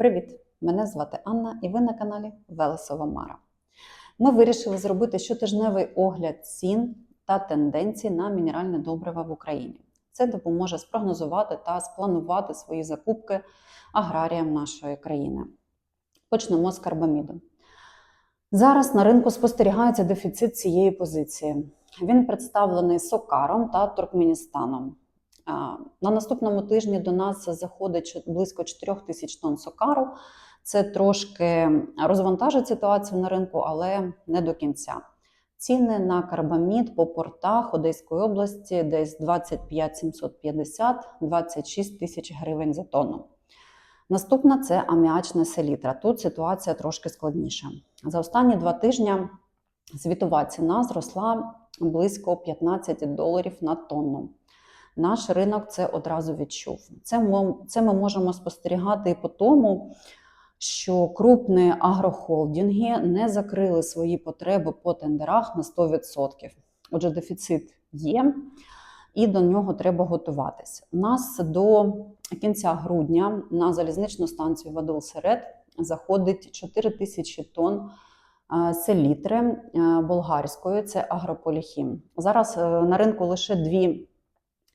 Привіт! Мене звати Анна і ви на каналі Велесова Мара. Ми вирішили зробити щотижневий огляд цін та тенденцій на мінеральне добрива в Україні. Це допоможе спрогнозувати та спланувати свої закупки аграріям нашої країни. Почнемо з карбаміду. Зараз на ринку спостерігається дефіцит цієї позиції. Він представлений Сокаром та Туркменістаном. На наступному тижні до нас заходить близько 4 тисяч тонн сокару. Це трошки розвантажить ситуацію на ринку, але не до кінця. Ціни на карбамід по портах Одеської області десь 25 750 26 тисяч гривень за тонну. Наступна це аміачна селітра. Тут ситуація трошки складніша. За останні два тижні світова ціна зросла близько 15 доларів на тонну. Наш ринок це одразу відчув. Це ми, це ми можемо спостерігати і по тому, що крупні агрохолдинги не закрили свої потреби по тендерах на 100%. Отже, дефіцит є, і до нього треба готуватись. У нас до кінця грудня на залізничну станцію Вадил-Серед заходить 4 тисячі тонн е, селітри е, болгарської, це агрополіхім. Зараз е, на ринку лише дві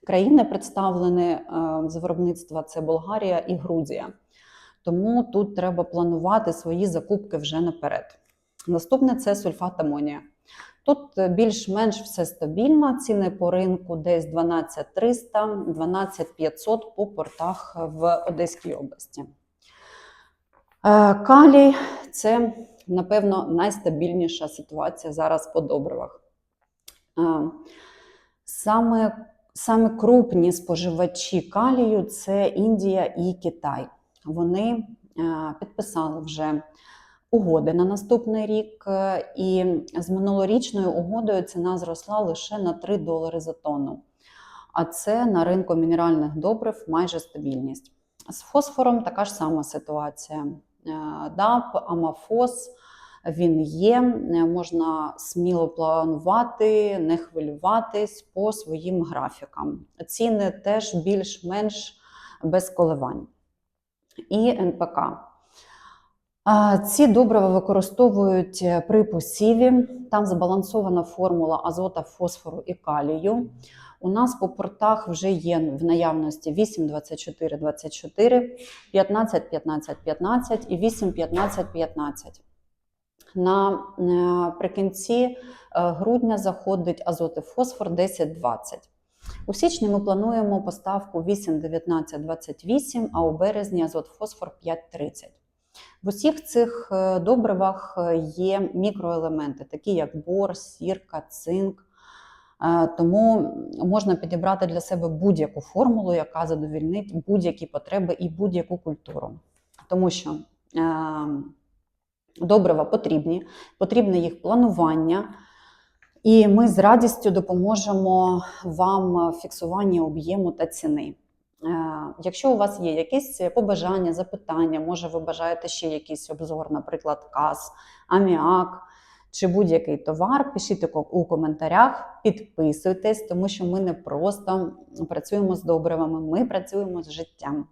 країни представлені е, з виробництва це Болгарія і Грузія. Тому тут треба планувати свої закупки вже наперед. Наступне це сульфат амонія. Тут е, більш-менш все стабільно. Ціни по ринку десь 12300, 12500 по портах в Одеській області. Е, Калій це, напевно, найстабільніша ситуація зараз по добривах. Саме, саме крупні споживачі калію це Індія і Китай. Вони е, підписали вже угоди на наступний рік, е, і з минулорічною угодою ціна зросла лише на 3 долари за тонну. А це на ринку мінеральних добрив майже стабільність. З фосфором така ж сама ситуація. Е, ДАП, Амафос він є, е, можна сміло планувати, не хвилюватись по своїм графікам. Ціни теж більш-менш без коливань. І НПК. Ці добрива використовують при посіві. Там збалансована формула азота, фосфору і калію. У нас по портах вже є в наявності 8, 24, 24, 15, 15, 15 і 8, 15, 15. Наприкінці е, грудня заходить азот і фосфор 10-20. У січні ми плануємо поставку 8, 19, 28, а у березні азот фосфор 5-30. В усіх цих е, добривах е, є мікроелементи, такі як бор, сірка, цинк. Е, Тому можна підібрати для себе будь-яку формулу, яка задовільнить будь-які потреби і будь-яку культуру. Тому що е, добрива потрібні, потрібне їх планування. І ми з радістю допоможемо вам в фіксуванні об'єму та ціни. Е, Якщо у вас є якісь побажання, запитання, може ви бажаєте ще якийсь обзор, наприклад, каз, аміак чи будь-який товар, пишіть у коментарях, підписуйтесь, тому що ми не просто працюємо з добривами, ми працюємо з життям.